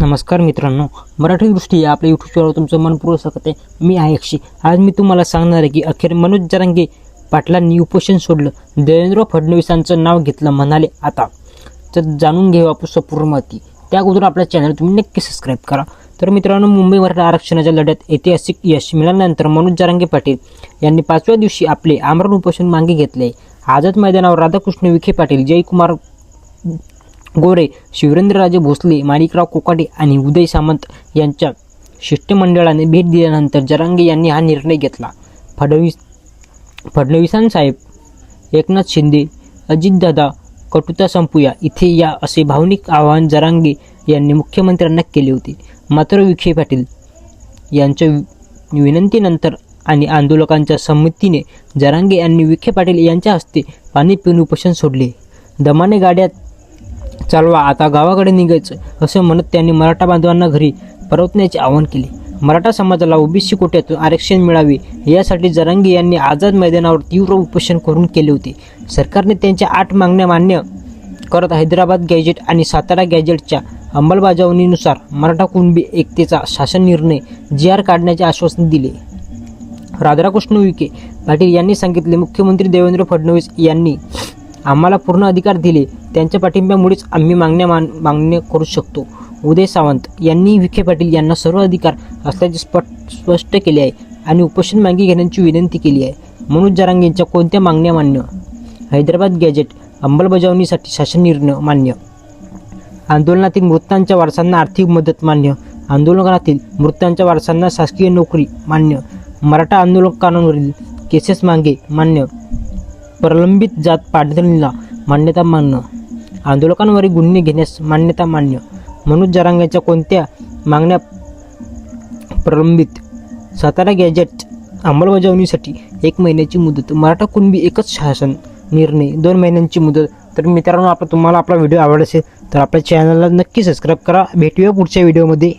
नमस्कार मित्रांनो मराठी दृष्टी या आपल्या यूट्यूब चॅनलवर तुमचं मनपूर्वक स्वागत आहे. मी आहे अक्षी आज मी तुम्हाला सांगणार आहे की अखेर मनोज जरांगे पाटलांनी उपोषण सोडलं. देवेंद्र फडणवीसांचं नाव घेतलं म्हणाले आता. तर जाणून घेऊ आपण संपूर्ण माहिती त्या अगोदर आपल्या चॅनल तुम्ही नक्की सबस्क्राईब करा. तर मित्रांनो मुंबई मराठा आरक्षणाच्या लढ्यात ऐतिहासिक यश मिळाल्यानंतर मनोज जरांगे पाटील यांनी पाचव्या दिवशी आपले आमरण उपोषण मागे घेतले. आझाद मैदानावर राधाकृष्ण विखे पाटील जयकुमार गोरे शिवरेंद्रराजे भोसले माणिकराव कोकाटे आणि उदय सामंत यांच्या शिष्टमंडळाने भेट दिल्यानंतर जरांगे यांनी हा निर्णय घेतला. फडणवीस फडणवीसांसाहेब एकनाथ शिंदे अजितदादा कटुता संपूया इथे या असे भावनिक आवाहन जरांगे यांनी मुख्यमंत्र्यांना केले होते. मात्र विखे पाटील यांच्या विनंतीनंतर आणि आंदोलकांच्या संमतीने जरांगे यांनी विखे पाटील यांच्या हस्ते पाणी पिऊन उपोषण सोडले. दमाने गाड्यात चालवा आता गावाकडे निघायचं असं म्हणत त्यांनी मराठा बांधवांना घरी परतण्याचे आवाहन केले. मराठा समाजाला ओबीसी कोट्यातून आरक्षण मिळावे यासाठी जरांगी यांनी आझाद मैदानावर तीव्र उपोषण करून केले होते. सरकारने त्यांच्या आठ मागण्या मान्य करत हैदराबाद गॅजेट आणि सातारा गॅजेटच्या अंमलबजावणीनुसार मराठा कुणबी एकतेचा शासन निर्णय जी आर काढण्याचे आश्वासन दिले. राधाकृष्ण विखे पाटील यांनी सांगितले मुख्यमंत्री देवेंद्र फडणवीस यांनी आम्हाला पूर्ण अधिकार दिले. त्यांच्या पाठिंब्यामुळेच आम्ही मागण्या मान मागण्या करू शकतो. उदय सावंत यांनी विखे पाटील यांना सर्व अधिकार असल्याचे स्पष्ट स्पष्ट केले आहे आणि उपोषण मागे घेण्याची विनंती केली आहे. मनोज जरांगेंच्या कोणत्या मागण्या मान्य? हैदराबाद गॅजेट अंमलबजावणीसाठी शासन निर्णय मान्य. आंदोलनातील मृतांच्या वारसांना आर्थिक मदत मान्य. आंदोलनातील मृतांच्या वारसांना शासकीय नोकरी मान्य. मराठा आंदोलकांवरील केसेस मागे मान्य. प्रलंबित जात पाडळणीला मान्यता मानणं आंदोलकांवरील गुन्हे घेण्यास मान्यता मान्य. मनोज जरांगेच्या कोणत्या मागण्या प्रलंबित? सातारा गॅजेट अंमलबजावणीसाठी एक महिन्याची मुदत. मराठा कुणबी एकच शासन निर्णय. दोन महिन्यांची मुदत. तर मित्रांनो आपला तुम्हाला आपला व्हिडिओ आवडला असेल तर आपल्या चॅनलला नक्की सबस्क्राईब करा. भेटूया पुढच्या व्हिडिओमध्ये.